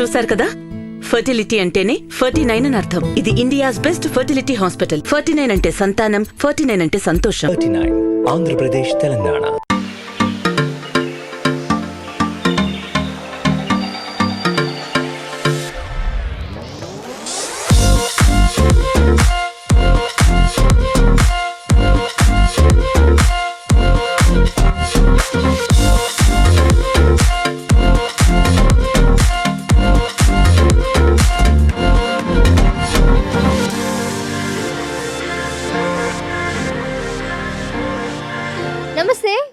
చూశారు కదా? ఫర్టిలిటీ అంటేనే ఫర్టీ నైన్ అని అర్థం. ఇది India's best fertility hospital. Forty nine అంటే సంతానం ఫర్టీ నైన్ అంటే సంతోషం. Andhra Pradesh Telangana.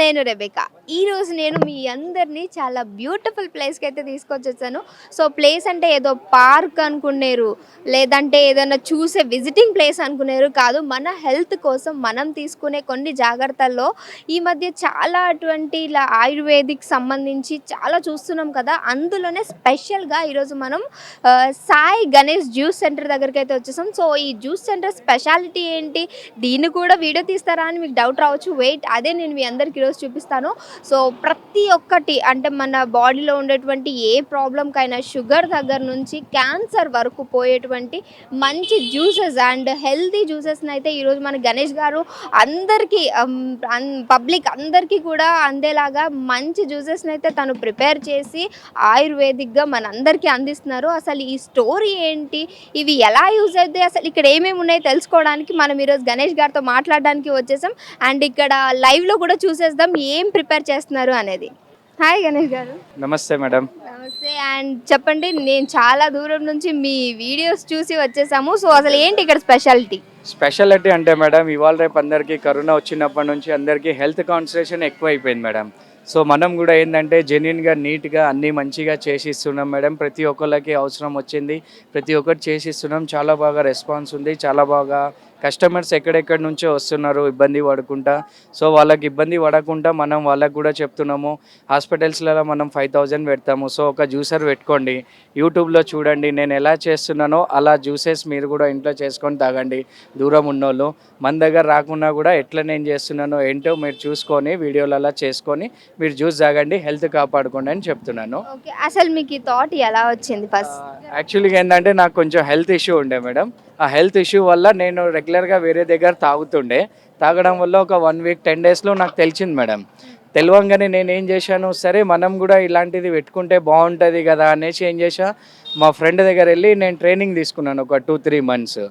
నేను రెబేకా. ఈరోజు నేను మీ అందరినీ చాలా బ్యూటిఫుల్ ప్లేస్కి అయితే తీసుకొచ్చేసాను సో ప్లేస్ అంటే ఏదో పార్క్ అనుకునేరు లేదంటే ఏదైనా చూసే విజిటింగ్ ప్లేస్ అనుకునేరు కాదు. మన హెల్త్ కోసం మనం తీసుకునే కొన్ని జాగ్రత్తల్లో ఈ మధ్య చాలా అటువంటి ఇలా ఆయుర్వేదిక్ సంబంధించి చాలా చూస్తున్నాం కదా. అందులోనే స్పెషల్గా ఈరోజు మనం సాయి గణేష్ జ్యూస్ సెంటర్ దగ్గరికి అయితే వచ్చేసాం. సో ఈ జ్యూస్ సెంటర్ స్పెషాలిటీ ఏంటి? దీన్ని కూడా వీడియో తీస్తారా అని మీకు డౌట్ రావచ్చు. వెయిట్ అదే నేను మీ అందరికి ఈరోజు చూపిస్తాను. సో ప్రతి ఒక్కటి అంటే మన బాడీలో ఉండేటువంటి ఏ ప్రాబ్లంకైనా షుగర్ దగ్గర నుంచి క్యాన్సర్ వరకు పోయేటువంటి మంచి జ్యూసెస్ అండ్ హెల్తీ జ్యూసెస్ని అయితే ఈరోజు మన గణేష్ గారు అందరికీ పబ్లిక్ అందరికీ కూడా అందేలాగా మంచి జ్యూసెస్ని అయితే తను ప్రిపేర్ చేసి ఆయుర్వేదిక్గా మనందరికీ అందిస్తున్నారు. అసలు ఈ స్టోరీ ఏంటి? ఇవి ఎలా యూజ్ అవుతాయి? అసలు ఇక్కడ ఏమేమి ఉన్నాయో తెలుసుకోవడానికి మనం ఈరోజు గణేష్ గారితో మాట్లాడడానికి వచ్చేసాం. అండ్ ఇక్కడ లైవ్లో కూడా చూసేద్దాం. ఏం ప్రిపేర్ చేస్తున్నారు అనేది. హాయ్ గణేష్ గారు. నమస్తే మేడం. నమస్తే. అండ్ చెప్పండి నేను చాలా దూరం నుంచి మీ వీడియోస్ చూసి వచ్చేసాము. సో అసలు ఏంటి ఇక్కడ స్పెషాలిటీ? స్పెషాలిటీ అంటే మేడం ఇవాళ రేపు అందరికీ కరోనా వచ్చినప్పటి నుంచి అందరికీ హెల్త్ కాన్సన్ట్రేషన్ ఎక్కువ అయిపోయింది మేడం. సో మనం కూడా ఏంటంటే జెన్యున్గా నీట్గా అన్నీ మంచిగా చేసిస్తున్నాం మేడం. ప్రతి ఒక్కళ్ళకి అవసరం వచ్చింది. ప్రతి ఒక్కటి చేసిస్తున్నాం. చాలా బాగా రెస్పాన్స్ ఉంది. చాలా బాగా కస్టమర్స్ ఎక్కడెక్కడి నుంచో వస్తున్నారు ఇబ్బంది పడకుండా. సో వాళ్ళకి ఇబ్బంది పడకుండా మనం వాళ్ళకి కూడా చెప్తున్నాము హాస్పిటల్స్లలో మనం ఫైవ్ థౌజండ్ పెడతాము. సో ఒక జ్యూసర్ పెట్టుకోండి యూట్యూబ్లో చూడండి నేను ఎలా చేస్తున్నానో అలా జ్యూసెస్ మీరు కూడా ఇంట్లో చేసుకొని తాగండి దూరం ఉన్నోళ్ళు. మన దగ్గర రాకున్నా కూడా ఎట్లా నేను చేస్తున్నానో ఏంటో మీరు చూసుకొని వీడియోలలో చేసుకొని మీరు జ్యూస్ తాగండి హెల్త్ కాపాడుకోండి అని చెప్తున్నాను. అసలు మీకు ఈ థాట్ ఎలా వచ్చింది ఫస్ట్? యాక్చువల్గా ఏంటంటే నాకు కొంచెం హెల్త్ ఇష్యూ ఉండే మేడం. ఆ హెల్త్ ఇష్యూ వల్ల నేను రెగ్యులర్గా వేరే దగ్గర తాగుతుండే. తాగడం వల్ల ఒక వన్ వీక్ టెన్ డేస్లో నాకు తెలిసింది మేడం. తెలియంగానే నేను ఏం చేశాను సరే మనం కూడా ఇలాంటిది పెట్టుకుంటే బాగుంటుంది కదా అనేసి ఏం చేశా మా ఫ్రెండ్ దగ్గర వెళ్ళి నేను ట్రైనింగ్ తీసుకున్నాను ఒక టూ త్రీ మంత్స్.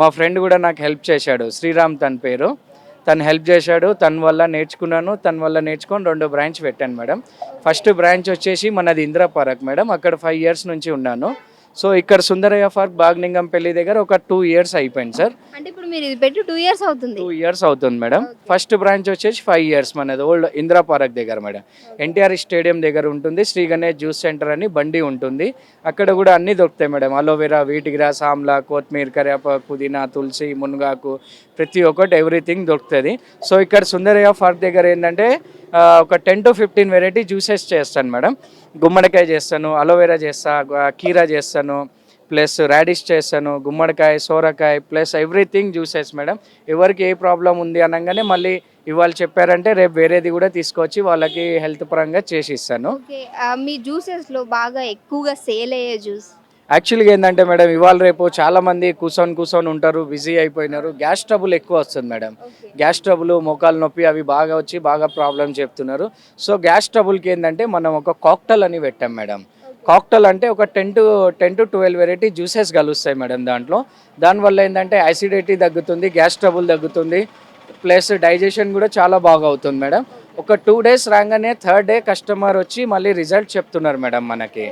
మా ఫ్రెండ్ కూడా నాకు హెల్ప్ చేశాడు శ్రీరామ్ తన పేరు. తను హెల్ప్ చేశాడు తన వల్ల నేర్చుకున్నాను తన వల్ల నేర్చుకొని రెండు బ్రాంచ్ పెట్టాను మేడం. ఫస్ట్ బ్రాంచ్ వచ్చేసి మనది ఇంద్రాపార్క్ మేడం అక్కడ ఫైవ్ ఇయర్స్ నుంచి ఉన్నాను. సో ఇక్కడ సుందరయ్య పార్క్ బాగ్నింగంపల్లి దగ్గర ఒక టూ ఇయర్స్ అయిపోయింది సార్ అంటే ఇప్పుడు మీరు ఇది పెట్టి టూ ఇయర్స్ అవుతుంది. టూ ఇయర్స్ అవుతుంది మేడం ఫస్ట్ బ్రాంచ్ వచ్చేసి ఫైవ్ ఇయర్స్ మనది ఓల్డ్ ఇందిరా పార్క్ దగ్గర మేడం ఎన్టీఆర్ స్టేడియం దగ్గర ఉంటుంది శ్రీ గణేష్ జ్యూస్ సెంటర్ అని బండి ఉంటుంది. అక్కడ కూడా అన్నీ దొరుకుతాయి మేడం అలోవెరా వీటిగ్రాస్ ఆమ్లా కొత్తిమీర కరివేపాకు పుదీనా తులసి మునగాకు ప్రతి ఒక్కటి ఎవ్రీథింగ్ దొరుకుతుంది. సో ఇక్కడ సుందరయ్య పార్క్ దగ్గర ఏంటంటే ఒక ten to fifteen variety juices చేస్తాను మేడం. గుమ్మడికాయ చేస్తాను అలోవెరా చేస్తాను కీరా చేస్తాను ప్లస్ రాడిష్ చేస్తాను గుమ్మడికాయ సోరకాయ ప్లస్ ఎవ్రీథింగ్ జ్యూసెస్ మేడం. ఎవరికి ఏ ప్రాబ్లం ఉంది అనగానే మళ్ళీ ఇవాళ చెప్పారంటే రేపు వేరేది కూడా తీసుకొచ్చి వాళ్ళకి హెల్త్ పరంగా చేసి ఇస్తాను. మీ జ్యూసెస్లో బాగా ఎక్కువగా సేల్ అయ్యే జ్యూస్ యాక్చువల్గా ఏంటంటే మేడం ఇవాళ రేపు చాలా మంది కూర్చొని కూర్చొని ఉంటారు బిజీ అయిపోయినారు గ్యాస్ ట్రబుల్ ఎక్కువ వస్తుంది మేడం. గ్యాస్ ట్రబుల్ మోకాలు నొప్పి అవి బాగా వచ్చి బాగా ప్రాబ్లం చెప్తున్నారు. సో గ్యాస్ ట్రబుల్కి ఏంటంటే మనం ఒక కాక్టల్ అని పెట్టాం మేడం. కాక్టల్ అంటే ఒక ten to ten to twelve variety juices కలుస్తాయి మేడం దాంట్లో. దానివల్ల ఏంటంటే యాసిడిటీ తగ్గుతుంది గ్యాస్ ట్రబుల్ తగ్గుతుంది ప్లస్ డైజెషన్ కూడా చాలా బాగా అవుతుంది మేడం. ఒక టూ డేస్ రాగానే థర్డ్ డే కస్టమర్ వచ్చి మళ్ళీ రిజల్ట్ చెప్తున్నారు మేడం మనకి.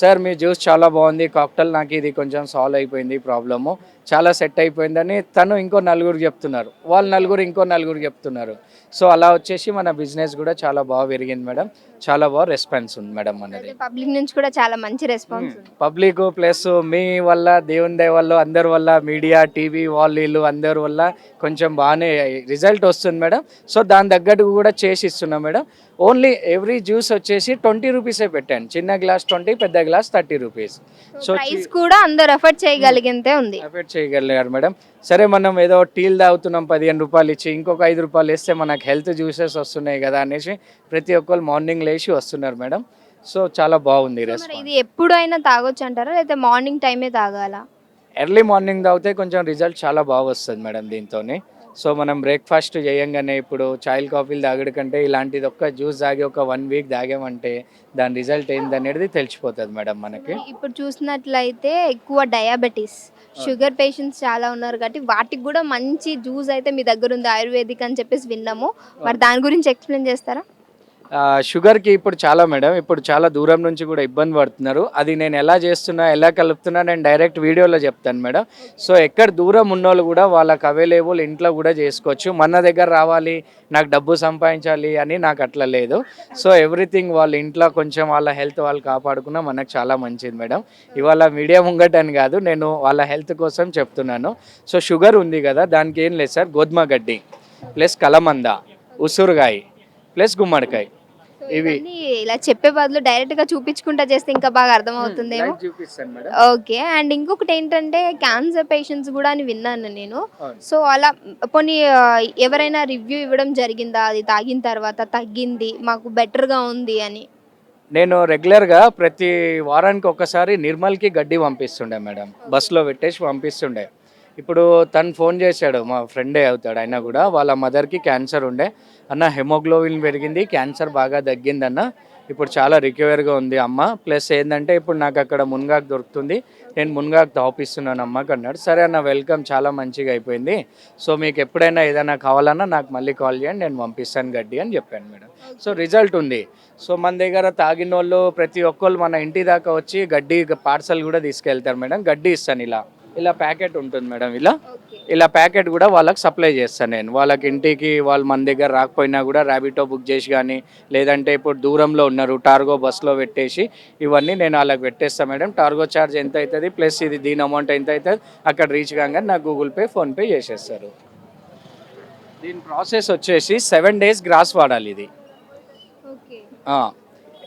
సార్ మీ జ్యూస్ చాలా బాగుంది కాక్టల్ నాకు ఇది కొంచెం సాల్వ్ అయిపోయింది ప్రాబ్లము చాలా సెట్ అయిపోయిందని తను ఇంకో నలుగురు చెప్తున్నారు. వాళ్ళు నలుగురు ఇంకో నలుగురు చెప్తున్నారు. సో అలా వచ్చేసి మన బిజినెస్ కూడా చాలా బాగా పెరిగింది మేడం. చాలా బాగా రెస్పాన్స్ ఉంది మేడం మనది. పబ్లిక్ నుంచి కూడా చాలా మంచి రెస్పాన్స్ పబ్లిక్ ప్లస్ మీ వల్ల దేవుని దయ వల్ల అందరి వల్ల మీడియా టీవీ వాళ్ళు అందరి వల్ల కొంచెం బాగానే రిజల్ట్ వస్తుంది మేడం. సో దాని తగ్గట్టు కూడా చేసి ఇస్తున్నాం మేడం. ఓన్లీ ఎవ్రీ జ్యూస్ వచ్చేసి ట్వంటీ రూపీసే పెట్టాను. చిన్న గ్లాస్ ట్వంటీ పెద్ద glass thirty rupees. So price కూడా అందరు ఎఫర్ట్ చేయగలిగితే ఉంది. అఫెక్ట్ చేయగలిగారు మేడం. సరే మనం ఏదో టీలు తాగుతున్నాం పదిహేను రూపాయలు ఇచ్చి ఇంకొక ఐదు రూపాయలు ఇస్తే మనకు హెల్త్ జ్యూసెస్ వస్తున్నాయి కదా అనేసి ప్రతి ఒక్కరు మార్నింగ్ లేచి వస్తున్నారు మేడం. సో చాలా బాగుంది ఇది ఎప్పుడైనా తాగొచ్చు అంటారా? లేకపోతే మార్నింగ్ టైమే తాగాలా? ఎర్లీ మార్నింగ్ తాగితే కొంచెం రిజల్ట్ చాలా బాగా వస్తుంది మేడం దీంతోని. సో మనం బ్రేక్ఫాస్ట్ చేయంగానే ఇప్పుడు చాయ్ కాఫీలు తాగడం కంటే ఇలాంటిది ఒక్క జ్యూస్ తాగి ఒక వన్ వీక్ తాగామంటే దాని రిజల్ట్ ఏంది అనేది తెలిసిపోతుంది మేడం మనకి. ఇప్పుడు చూసినట్లయితే ఎక్కువ డయాబెటీస్ షుగర్ పేషెంట్స్ చాలా ఉన్నారు కాబట్టి వాటికి కూడా మంచి జ్యూస్ అయితే మీ దగ్గర ఉంది ఆయుర్వేదిక్ అని చెప్పేసి విన్నాము. మరి దాని గురించి ఎక్స్ప్లెయిన్ చేస్తారా? షుగర్కి ఇప్పుడు చాలా మేడం ఇప్పుడు చాలా దూరం నుంచి కూడా ఇబ్బంది పడుతున్నారు. అది నేను ఎలా చేస్తున్నా ఎలా కలుపుతున్నా నేను డైరెక్ట్ వీడియోలో చెప్తాను మేడం. సో ఎక్కడ దూరం ఉన్నోళ్ళు కూడా వాళ్ళకి అవైలబుల్ ఇంట్లో కూడా చేసుకోవచ్చు. మన దగ్గర రావాలి నాకు డబ్బు సంపాదించాలి అని నాకు అట్లా లేదు. సో ఎవ్రీథింగ్ వాళ్ళ ఇంట్లో కొంచెం వాళ్ళ హెల్త్ వాళ్ళు కాపాడుకున్నా మనకు చాలా మంచిది మేడం. ఇవాళ మీడియా ముంగటని కాదు నేను వాళ్ళ హెల్త్ కోసం చెప్తున్నాను. సో షుగర్ ఉంది కదా దానికి ఏం లేదు సార్. గోధుమ గడ్డి ప్లస్ కలమంద ఉసురుగాయ ప్లస్ గుమ్మడికాయ. ఇవి- ఇలా చెప్పే బదులు డైరెక్ట్గా చూపించుకుంటా చేస్తే ఇంకా బాగా అర్థమవుతుందేమో. లైవ్ చూపిస్తాను మేడం. ఓకే అండ్ ఇంకొకటి ఏంటంటే క్యాన్సర్ పేషెంట్స్ కూడా అని విన్నాను నేను. సో అలా పోనీ ఆ, ఎవరైనా రివ్యూ ఇవ్వడం జరిగిందా? అది తాగిన తర్వాత తగ్గింది మాకు బెటర్గా ఉంది అని. నేను రెగ్యులర్గా ప్రతి వారానికి ఒకసారి నిర్మల్కి గడ్డి పంపిస్తుండే మేడం. బస్సులో పెట్టేసి పంపిస్తుండే. ఇప్పుడు తను ఫోన్ చేశాడు మా ఫ్రెండే అవుతాడు ఆయన కూడా వాళ్ళ మదర్కి క్యాన్సర్ ఉండే. అన్న హెమోగ్లోబిన్ పెరిగింది క్యాన్సర్ బాగా తగ్గిందన్న. ఇప్పుడు చాలా రికవర్గా ఉంది అమ్మ. ప్లస్ ఏంటంటే ఇప్పుడు నాకు అక్కడ మునగాకు దొరుకుతుంది. నేను మునగాకు తాపిస్తున్నాను అమ్మకి అన్నాడు. సరే అన్న వెల్కమ్ చాలా మంచిగా అయిపోయింది. సో మీకు ఎప్పుడైనా ఏదైనా కావాలన్నా నాకు మళ్ళీ కాల్ చేయండి నేను పంపిస్తాను గడ్డి అని చెప్పాను మేడం. సో రిజల్ట్ ఉంది. సో మన దగ్గర తాగిన వాళ్ళు ప్రతి ఒక్కళ్ళు మన ఇంటి దాకా వచ్చి గడ్డి పార్సల్ కూడా తీసుకెళ్తారు మేడం. గడ్డి ఇస్తాను ఇలా. ఇలా ప్యాకెట్ ఉంటుంది మేడం ఇలా. ఇలా ప్యాకెట్ కూడా వాళ్ళకి సప్లై చేస్తాను నేను. వాళ్ళకి ఇంటికి వాళ్ళు మన దగ్గర రాకపోయినా కూడా ర్యాబిటో బుక్ చేసి కానీ లేదంటే ఇప్పుడు దూరంలో ఉన్నారు టార్గో బస్లో పెట్టేసి ఇవన్నీ నేను వాళ్ళకి పెట్టేస్తాను మేడం. టార్గో ఛార్జ్ ఎంత అవుతుంది ప్లస్ ఇది దీని అమౌంట్ ఎంత అవుతుంది అక్కడ రీచ్ కాగానే నాకు గూగుల్ పే ఫోన్పే చేసేస్తారు. దీని ప్రాసెస్ వచ్చేసి సెవెన్ డేస్ గ్రాస్ వాడాలి ఇది.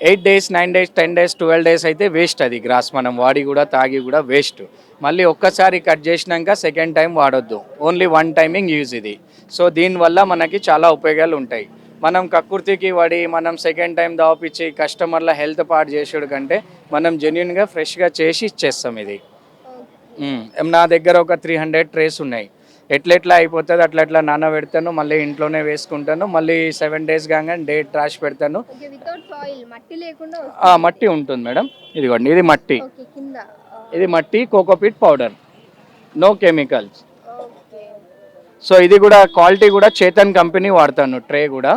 Eight days nine days ten days twelve days అయితే వేస్ట్ అది గ్రాస్. మనం వాడి కూడా తాగి కూడా వేస్ట్. మళ్ళీ ఒక్కసారి కట్ చేసినాక సెకండ్ టైం వాడొద్దు. ఓన్లీ వన్ టైమింగ్ యూజ్ ఇది. సో దీనివల్ల మనకి చాలా ఉపయోగాలు ఉంటాయి. మనం కక్కుర్తికి వాడి మనం సెకండ్ టైం దాపిచ్చి కస్టమర్ల హెల్త్ పాడు చేసుడు కంటే మనం జెన్యున్గా ఫ్రెష్గా చేసి ఇచ్చేస్తాం ఇది. నా దగ్గర ఒక త్రీ హండ్రెడ్ ట్రేస్ ఉన్నాయి. ఎట్లెట్లా అయిపోతుంది అట్లా అట్లా నాన్న పెడతాను మళ్ళీ ఇంట్లోనే వేసుకుంటాను మళ్ళీ సెవెన్ డేస్ కాగానే డేట్ రాసి పెడతాను. మట్టి ఉంటుంది మేడం. ఇదిగోండి ఇది మట్టి. ఇది మట్టి cocopeat powder no chemicals so ఇది కూడా క్వాలిటీ కూడా చేతన్ కంపెనీ వాడతాను ట్రే కూడా.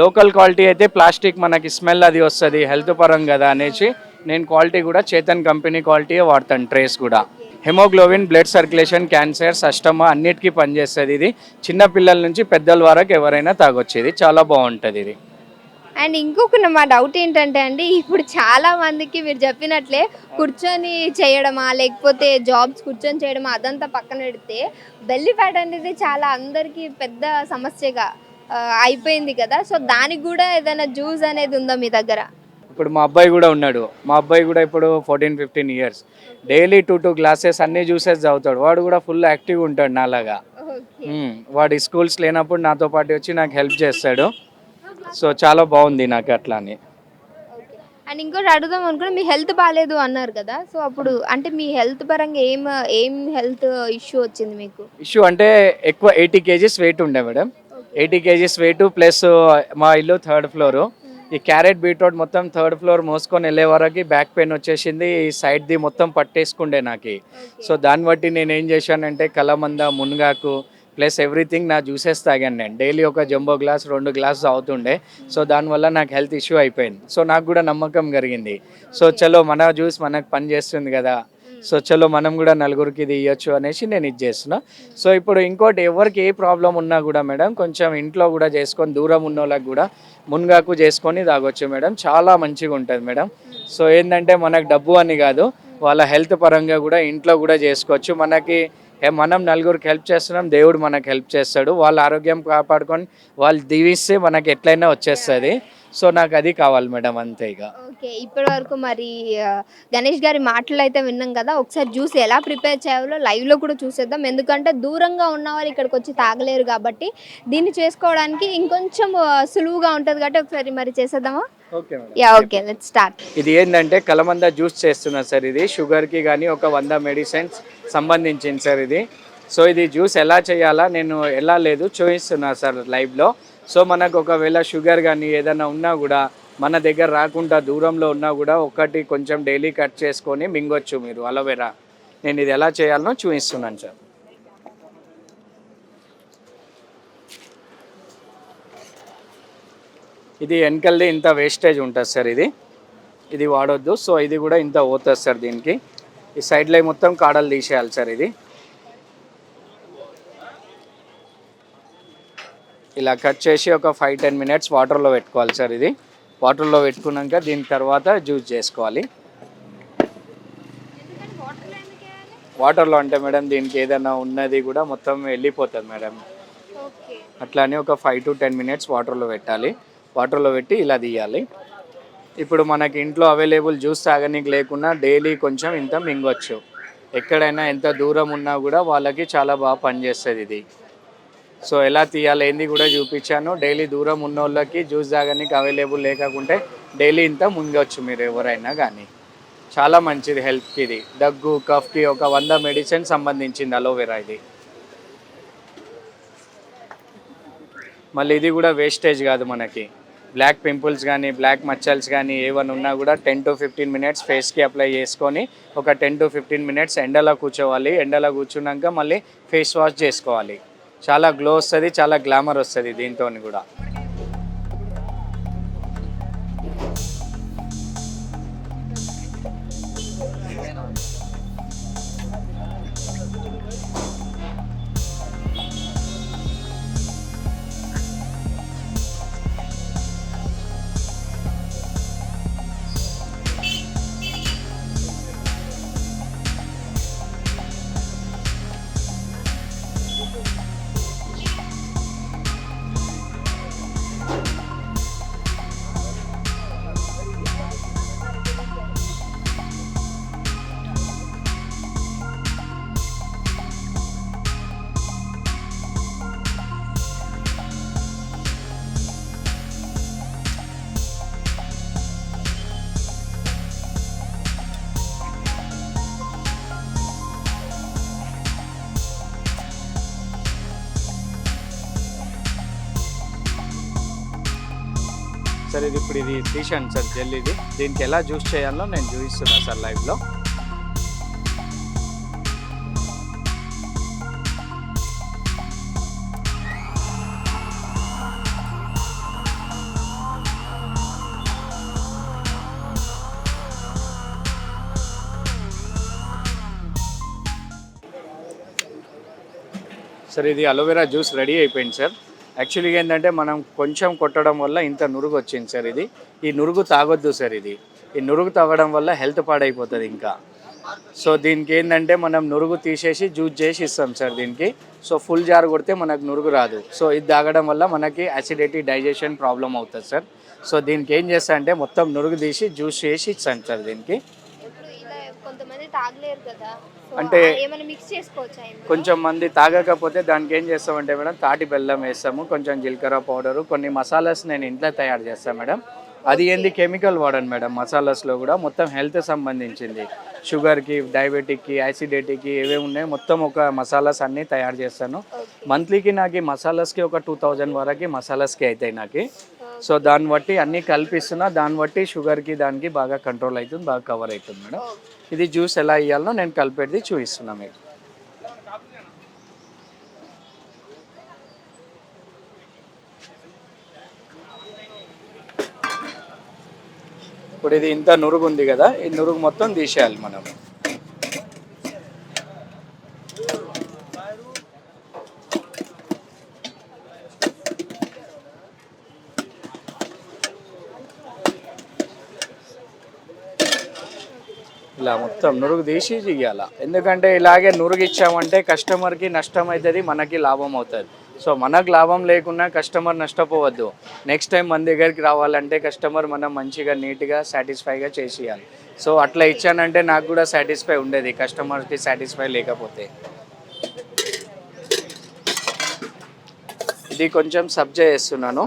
లోకల్ క్వాలిటీ అయితే ప్లాస్టిక్ మనకి స్మెల్ అది వస్తుంది హెల్త్ పరం కదా అనేసి నేను క్వాలిటీ కూడా చేతన్ కంపెనీ క్వాలిటీ వాడతాను ట్రేస్ కూడా. Haemoglobin blood circulation cancer asthma అన్నిటికీ పనిచేస్తుంది ఇది. చిన్న పిల్లల నుంచి పెద్దల వరకు ఎవరైనా తాగొచ్చేది చాలా బాగుంటుంది ఇది. అండ్ ఇంకొక మా డౌట్ ఏంటంటే అండి ఇప్పుడు చాలా మందికి మీరు చెప్పినట్లే కూర్చొని చేయడమా లేకపోతే జాబ్స్ కూర్చొని చేయడమా అదంతా పక్కన పెడితే బెల్లి ఫ్యాట్ అనేది చాలా అందరికీ పెద్ద సమస్యగా అయిపోయింది కదా. సో దానికి కూడా ఏదైనా జ్యూస్ అనేది ఉందా మీ దగ్గర? ఇప్పుడు మా అబ్బాయి కూడా ఉన్నాడు. మా అబ్బాయి కూడా ఇప్పుడు fourteen fifteen years daily two two glasses అన్ని జ్యూసెస్ చదువుతాడు వాడు కూడా ఫుల్ యాక్టివ్ ఉంటాడు నాలాగా. వాడి స్కూల్స్ లేనప్పుడు నాతో పాటు వచ్చి నాకు హెల్ప్ చేస్తాడు. సో చాలా బాగుంది నాకు అట్లా అని. అండ్ ఇంకోటి అడుగుదాం అనుకున్నా మీ హెల్త్ బాగాలేదు అన్నారు కదా సో అప్పుడు అంటే మీ హెల్త్ పరంగా ఏం ఏం హెల్త్ ఇష్యూ వచ్చింది మీకు? ఇష్యూ అంటే ఎక్కువ ఎయిటీ కేజీస్ వెయిట్ ఉండే madam. Eighty kgs weight plus మా ఇల్లు థర్డ్ ఫ్లోర్. ఈ క్యారెట్ బీట్రూట్ మొత్తం థర్డ్ ఫ్లోర్ మోసుకొని వెళ్ళే వరకు బ్యాక్ పెయిన్ వచ్చేసింది ఈ సైడ్ది మొత్తం పట్టేసుకుండే నాకు. సో దాన్ని బట్టి నేను ఏం చేశానంటే కలమంద మునగాకు ప్లస్ ఎవ్రీథింగ్ నా జ్యూసెస్ తాగాను నేను. డైలీ ఒక జంబో గ్లాస్ రెండు గ్లాస్ అవుతుండే సో దానివల్ల నాకు హెల్త్ ఇష్యూ అయిపోయింది. సో నాకు కూడా నమ్మకం కలిగింది. సో చలో మన జ్యూస్ మనకు పని చేస్తుంది కదా. సో చలో మనం కూడా నలుగురికి ఇది ఇవ్వచ్చు అనేసి నేను ఇది చేస్తున్నా. సో ఇప్పుడు ఇంకోటి ఎవరికి ఏ ప్రాబ్లం ఉన్నా కూడా మేడం కొంచెం ఇంట్లో కూడా చేసుకొని దూరం ఉన్న వాళ్ళకి కూడా మునగాకు చేసుకొని తాగొచ్చు మేడం. చాలా మంచిగా ఉంటుంది మేడం. సో ఏంటంటే మనకు డబ్బు అని కాదు వాళ్ళ హెల్త్ పరంగా కూడా ఇంట్లో కూడా చేసుకోవచ్చు. మనకి ఏ మనం నలుగురికి హెల్ప్ చేస్తున్నాం దేవుడు మనకు హెల్ప్ చేస్తాడు. వాళ్ళ ఆరోగ్యం కాపాడుకొని వాళ్ళు దీవిస్తే మనకి ఎట్లయినా వచ్చేస్తుంది. సో నాకు అది కావాలి మేడం అంతే ఇక. ఓకే ఇప్పటి వరకు మరి గణేష్ గారి మాటలు అయితే విన్నాం కదా ఒకసారి జ్యూస్ ఎలా ప్రిపేర్ చేయాలో live లో కూడా చూసేద్దాం. ఎందుకంటే దూరంగా ఉన్నవారు ఇక్కడికి వచ్చి తాగలేరు కాబట్టి దీన్ని చేసుకోవడానికి ఇంకొంచెం సులువుగా ఉంటుంది కాబట్టి ఒకసారి మరి చేసేద్దామా? యా ఓకే లెట్ స్టార్ట్ ఇది ఏంటంటే కలమంద జ్యూస్ చేస్తున్నా సార్ ఇది. షుగర్కి కానీ ఒక వంద మెడిసిన్స్ సంబంధించింది సార్ ఇది. సో ఇది జ్యూస్ ఎలా చేయాలా? నేను ఎలా లేదు చూపిస్తున్నా సార్ లైవ్లో సో మనకు ఒకవేళ షుగర్ కానీ ఏదైనా ఉన్నా కూడా మన దగ్గర రాకుండా దూరంలో ఉన్నా కూడా ఒకటి కొంచెం డైలీ కట్ చేసుకొని మింగొచ్చు మీరు అలోవెరా. నేను ఇది ఎలా చేయాలనో చూపిస్తున్నాను సార్. ఇది వెనకల్ది ఇంత వేస్టేజ్ ఉంటుంది సార్ ఇది. ఇది వాడొద్దు. సో ఇది కూడా ఇంత పోతుంది సార్ దీనికి. ఈ సైడ్లో మొత్తం కాడలు తీసేయాలి సార్ ఇది. ఇలా కట్ చేసి ఒక ఫైవ్ టెన్ మినిట్స్ వాటర్లో పెట్టుకోవాలి సార్ ఇది. వాటర్లో పెట్టుకున్నాక దీని తర్వాత జ్యూస్ చేసుకోవాలి. వాటర్లో అంటే మేడం దీనికి ఏదైనా ఉన్నది కూడా మొత్తం వెళ్ళిపోతుంది మేడం అట్లానే ఒక ఫైవ్ టు టెన్ మినిట్స్ వాటర్లో పెట్టాలి. వాటర్లో పెట్టి ఇలా తీయాలి. ఇప్పుడు మనకి ఇంట్లో అవైలబుల్ జ్యూస్ తాగనీకి లేకున్నా డైలీ కొంచెం ఇంత మింగొచ్చు. ఎక్కడైనా ఎంత దూరం ఉన్నా కూడా వాళ్ళకి చాలా బాగా పనిచేస్తుంది ఇది. సో ఎలా తీయాలి ఏంది కూడా చూపించాను. డైలీ దూరం ఉన్న వాళ్ళకి జ్యూస్ తాగనీకి అవైలబుల్ లేకుంటే డైలీ ఇంత ముంగొచ్చు మీరు ఎవరైనా కానీ చాలా మంచిది హెల్త్కి ఇది. దగ్గు కఫ్కి ఒక వంద మెడిసిన్ సంబంధించింది అలోవెరా ఇది. మళ్ళీ ఇది కూడా వేస్టేజ్ కాదు మనకి. బ్లాక్ పింపుల్స్ కానీ బ్లాక్ మచ్చల్స్ కానీ ఏమైనా ఉన్నా కూడా టెన్ టు ఫిఫ్టీన్ మినిట్స్ ఫేస్కి అప్లై చేసుకొని ఒక టెన్ టు ఫిఫ్టీన్ మినిట్స్ ఎండలో కూర్చోవాలి. ఎండలో కూర్చున్నాక మళ్ళీ ఫేస్ వాష్ చేసుకోవాలి. చాలా గ్లో వస్తుంది చాలా గ్లామర్ వస్తుంది దీంతో కూడా. సార్ ఇది ఇప్పుడు ఇది తీసాను సార్ జెల్ ఇది దీనికి ఎలా జ్యూస్ చేయాలో నేను చూపిస్తున్నాను సార్ లైవ్లో సార్ ఇది అలోవెరా జ్యూస్ రెడీ అయిపోయింది సార్. యాక్చువల్గా ఏంటంటే మనం కొంచెం కొట్టడం వల్ల ఇంత నురుగు వచ్చింది సార్ ఇది. ఈ నురుగు తాగొద్దు సార్ ఇది. ఈ నురుగు తాగడం వల్ల హెల్త్ పాడైపోతుంది ఇంకా. సో దీనికి ఏంటంటే మనం నురుగు తీసేసి జ్యూస్ చేసి ఇస్తాం సార్ దీనికి. సో ఫుల్ జార్ కొడితే మనకు నురుగు రాదు. సో ఇది తాగడం వల్ల మనకి యాసిడిటీ డైజెషన్ ప్రాబ్లం అవుతుంది సార్. సో దీనికి ఏం చేస్తా అంటే మొత్తం నురుగు తీసి జ్యూస్ చేసి ఇస్తాను సార్ దీనికి. కొంతమంది తాగలేరు కదా. అంటే- ఏమైనా మిక్స్ చేసుకోవచ్చా? కొంచెం మంది తాగకపోతే దానికి ఏం చేస్తామంటే మేడం తాటి బెల్లం వేస్తాము కొంచెం జీలకర్ర పౌడరు కొన్ని మసాలాస్ నేను ఇంట్లో తయారు చేస్తాను మేడం. అది ఏంది కెమికల్ వాడను మేడం మసాలాస్లో కూడా మొత్తం హెల్త్ సంబంధించింది. షుగర్కి డయాబెటిక్కి యాసిడిటీకి ఏవేవి ఉన్నాయో మొత్తం ఒక మసాలాస్ అన్నీ తయారు చేస్తాను. మంత్లీకి నాకు ఈ మసాలాస్కి ఒక టూ థౌజండ్ వరకు మసాలాస్కి అవుతాయి నాకు. సో దాన్ని బట్టి అన్నీ కల్పిస్తున్నా దాన్ని బట్టి షుగర్కి దానికి బాగా కంట్రోల్ అవుతుంది బాగా కవర్ అవుతుంది మేడం. ఇది జ్యూస్ ఎలా ఇవ్వాలో నేను కలిపేది చూపిస్తున్నా మీకు. ఇప్పుడు ఇది ఇంత నురుగు ఉంది కదా ఈ నురుగు మొత్తం తీసేయాలి మనం ఇలా మొత్తం నురుగు తీసి చెయ్యాల ఎందుకంటే ఇలాగే నురుగు ఇచ్చామంటే కస్టమర్కి నష్టం అవుతుంది మనకి లాభం అవుతుంది సో మనకు లాభం లేకున్నా కస్టమర్ నష్టపోవద్దు. నెక్స్ట్ టైం మన దగ్గరికి రావాలంటే కస్టమర్ మనం మంచిగా నీట్గా సాటిస్ఫైగా చేసేయాలి. సో అట్లా ఇచ్చానంటే నాకు కూడా సాటిస్ఫై ఉండేది కస్టమర్కి సాటిస్ఫై లేకపోతే. ఇది కొంచెం సబ్జా చేస్తున్నాను.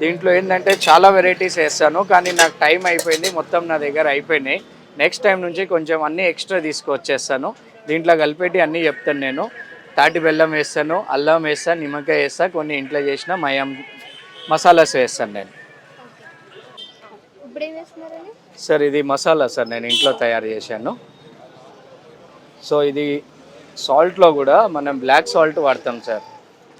దీంట్లో ఏంటంటే చాలా వెరైటీస్ వేస్తాను కానీ నాకు టైం అయిపోయింది మొత్తం నా దగ్గర అయిపోయినాయి. నెక్స్ట్ టైం నుంచి కొంచెం అన్నీ ఎక్స్ట్రా తీసుకొచ్చేస్తాను. దీంట్లో కలిపేటి అన్నీ చెప్తాను నేను. తాటి బెల్లం వేస్తాను అల్లం వేస్తాను నిమ్మకాయ వేస్తా కొన్ని ఇంట్లో చేసిన మయం మసాలాస్ వేస్తాను నేను. సార్ ఇది మసాలా సార్ నేను ఇంట్లో తయారు చేశాను. సో ఇది సాల్ట్లో కూడా మనం బ్లాక్ సాల్ట్ వాడతాం సార్.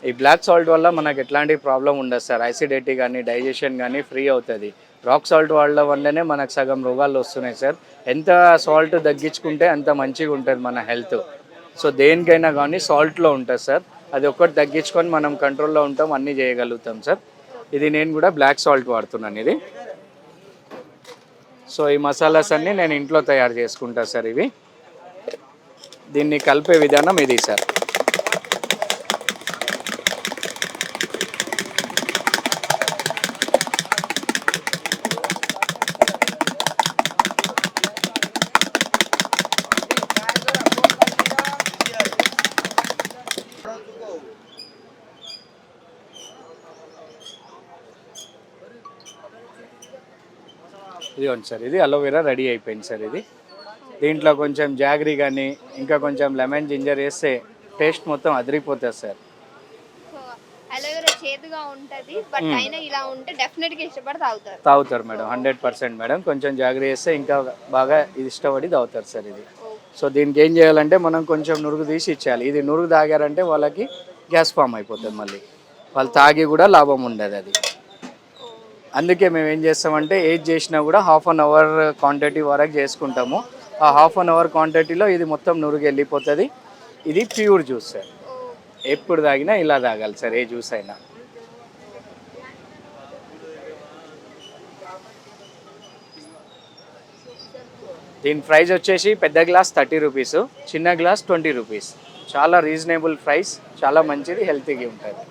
ఈ బ్లాక్ సాల్ట్ వల్ల మనకు ఎట్లాంటి ప్రాబ్లం ఉండదు సార్. ఐసిడిటీ కానీ డైజెషన్ కానీ ఫ్రీ అవుతుంది. రాక్ సాల్ట్ వాడడం వల్లనే మనకు సగం రోగాలు వస్తున్నాయి సార్. ఎంత సాల్ట్ తగ్గించుకుంటే అంత మంచిగా ఉంటుంది మన హెల్త్. సో దేనికైనా కానీ సాల్ట్లో ఉంటుంది సార్. అది ఒక్కటి తగ్గించుకొని మనం కంట్రోల్లో ఉంటాం అన్నీ చేయగలుగుతాం సార్. ఇది నేను కూడా బ్లాక్ సాల్ట్ వాడుతున్నాను ఇది. సో ఈ మసాలాస్ అన్నీ నేను ఇంట్లో తయారు చేసుకుంటా సార్ ఇవి. దీన్ని కలిపే విధానం ఇది సార్. ఇదిగోండి సార్ ఇది అలోవెరా రెడీ అయిపోయింది సార్ ఇది. దీంట్లో కొంచెం జాగరీ కానీ ఇంకా కొంచెం లెమన్ జింజర్ వేస్తే టేస్ట్ మొత్తం అదిరిపోతుంది సార్. సో అలోవెరా చేదుగా ఉంటుంది బట్ అయినా ఇలా ఉంటే డెఫినెట్గా ఇష్టపడి తాగుతారు. తాగుతారు మేడం హండ్రెడ్ పర్సెంట్ మేడం. కొంచెం జాగరీ వేస్తే ఇంకా బాగా ఇది ఇష్టపడి తాగుతారు సార్ ఇది. సో దీనికి ఏం చేయాలంటే మనం కొంచెం నురుగు తీసి ఇచ్చేయాలి. ఇది నురుగు తాగారంటే వాళ్ళకి గ్యాస్ ఫామ్ అయిపోతుంది మళ్ళీ. వాళ్ళు తాగి కూడా లాభం ఉండదు అది. అందుకే మేము ఏం చేస్తామంటే ఏది చేసినా కూడా హాఫ్ అన్ అవర్ క్వాంటిటీ వరకు చేసుకుంటాము. ఆ హాఫ్ అన్ అవర్ క్వాంటిటీలో ఇది మొత్తం నురుగు వెళ్ళిపోతుంది. ఇది ప్యూర్ జ్యూస్ సార్. ఎప్పుడు తాగినా ఇలా తాగాలి సార్ ఏ జ్యూస్ అయినా. దీని ప్రైస్ వచ్చేసి పెద్ద గ్లాస్ థర్టీ రూపీస్ చిన్న గ్లాస్ ట్వంటీ రూపీస్. చాలా రీజనబుల్ ప్రైస్ చాలా మంచిది హెల్తీగా ఉంటుంది.